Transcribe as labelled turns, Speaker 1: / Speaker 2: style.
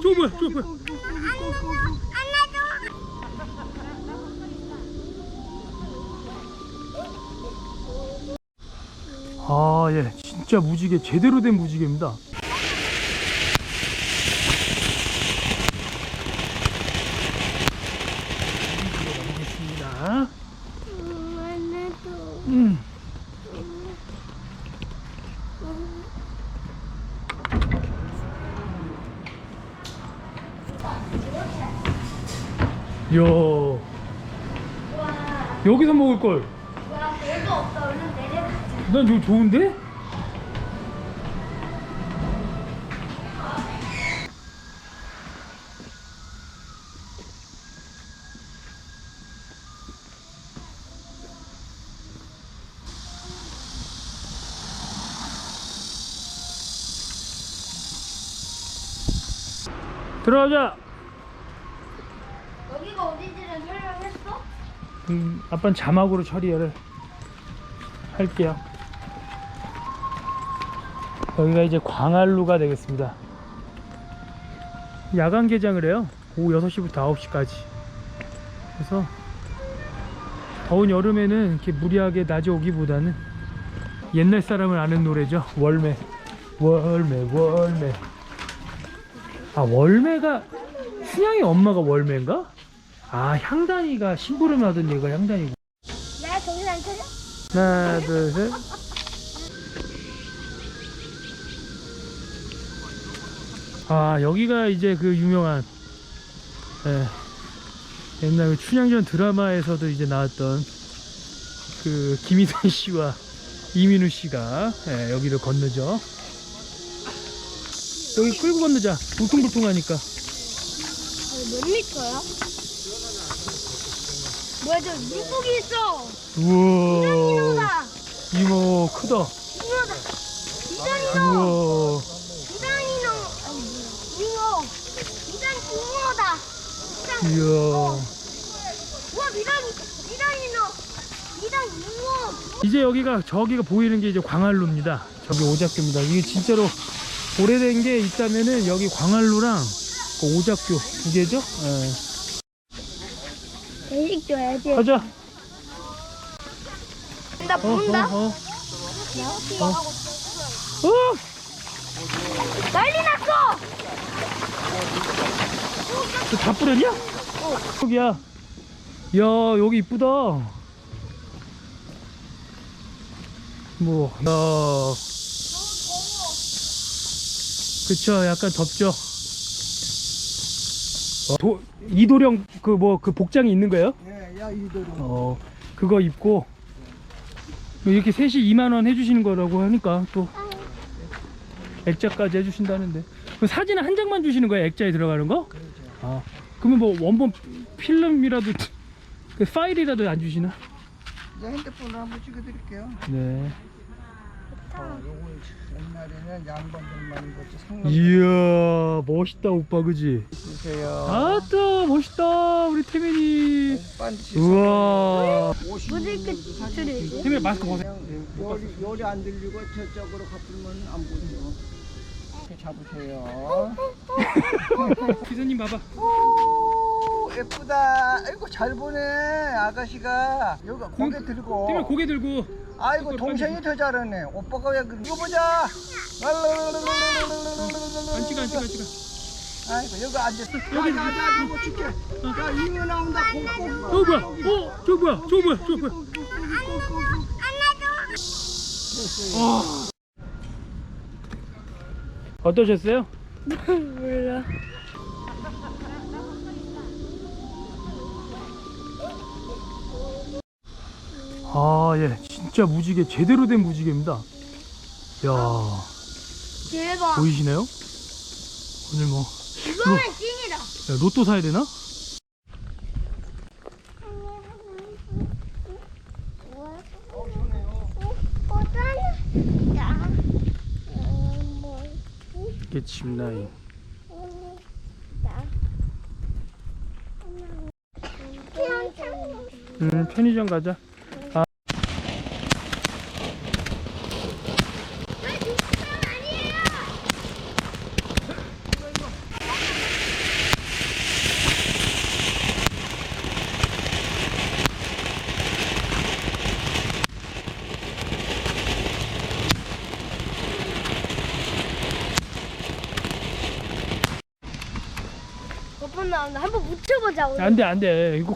Speaker 1: 저거 뭐야 저거 뭐야 아, 예, 진짜 무지개, 제대로 된 무지개입니다. 들어가보겠습니다. 음. 이야, 여기서 먹을 걸.
Speaker 2: 와, 별거 없어. 얼른 내려가자.
Speaker 1: 난 저거 좋은데? 들어가자.
Speaker 2: 여기가 어딘지를 설명했어?
Speaker 1: 음, 아빠는 자막으로 처리를 할게요. 여기가 이제 광안루가 되겠습니다. 야간 개장을 해요. 오후 6시부터 9시까지. 그래서 더운 여름에는 이렇게 무리하게 낮에 오기보다는 옛날 사람을 아는 노래죠. 월매. 월매, 월매. 아, 월매가 순양이 엄마가 월매인가? 아, 향단이가 심부름 하던 얘가 향단이고.
Speaker 2: 야, 정신 안 차려?
Speaker 1: 하나, 둘, 셋. 아, 여기가 이제 그 유명한, 예, 옛날 그 춘향전 드라마에서도 이제 나왔던 그 김희선 씨와 이민우 씨가 예, 여기를 건너죠. 여기 끌고 건너자. 울퉁불퉁하니까.
Speaker 2: 몇 미터야? 뭐야, 저 물고기 있어.
Speaker 1: 우와.
Speaker 2: 이거다.
Speaker 1: 이모, 크다.
Speaker 2: 이거다. 이단이노.
Speaker 1: 우와.
Speaker 2: 이단이노. 잉어. 이단 잉어다. 이단
Speaker 1: 이야.
Speaker 2: 우와, 미단, 미단이노. 미단 잉어.
Speaker 1: 이제 여기가 저기가 보이는 게 이제 광안루입니다. 저기 오작교입니다. 이게 진짜로 오래된 게 있다면은 여기 광안루랑 그 오작교 두 개죠? 예.
Speaker 2: 대식 줘야지.
Speaker 1: 가자.
Speaker 2: 나
Speaker 1: 어,
Speaker 2: 부른다.
Speaker 1: 어, 어.
Speaker 2: 어.
Speaker 1: 어!
Speaker 2: 난리 났어.
Speaker 1: 너다 뿌렸냐? 여기야. 야, 여기 이쁘다. 뭐, 야. 그쵸, 약간 덥죠. 어, 도, 이도령 그 뭐 그 복장이 있는 거예요?
Speaker 3: 예, 야 이도로.
Speaker 1: 어, 그거 입고 이렇게 셋이 2만 원 해주시는 거라고 하니까 또 액자까지 해주신다는데 그 사진은 한 장만 주시는 거예요? 액자에 들어가는 거? 아, 그러면 뭐 원본 필름이라도 그 파일이라도 안 주시나?
Speaker 3: 이제 핸드폰으로 한번 찍어드릴게요.
Speaker 1: 네.
Speaker 3: 어, 요거 옛날에는 양반들만 입었지 상남.
Speaker 1: 이야 멋있다 오빠 그지? 아따 멋있다 우리 태민이. 우와.
Speaker 2: 무슨 끝을
Speaker 1: 태민이 마스크 벗어.
Speaker 3: 열이 열이 안 들리고 저쪽으로 갚으면 안 보이죠. 이렇게 잡으세요.
Speaker 1: 기사님 봐봐.
Speaker 3: 오 예쁘다. 아이고 잘 보네 아가씨가. 여기 고개 들고.
Speaker 1: 태민이 고개 들고.
Speaker 3: 아이고 동생이 더 잘하네. 오빠가 왜 그래? 이거 보자.
Speaker 1: 안 찍어 안 찍어 안 찍어.
Speaker 3: 아이고 여기 앉았어. 여기 앉아 앉아 이거 줄게. 야 이거 나온다.
Speaker 1: 꼭어 뭐야? 어 저거 뭐야? 저거 뭐야? 저거 뭐야? 와. 어떠셨어요?
Speaker 2: 몰라.
Speaker 1: 아, 예. 진짜 무지개, 제대로 된 무지개입니다. 야
Speaker 2: 대박.
Speaker 1: 보이시나요? 오늘 뭐,
Speaker 2: 이거는 찐이다.
Speaker 1: 야, 로또 사야 되나? 개침라인. 음, 편의점 가자.
Speaker 2: 나온다. 한번 묻혀보자.
Speaker 1: 안돼 안돼 이거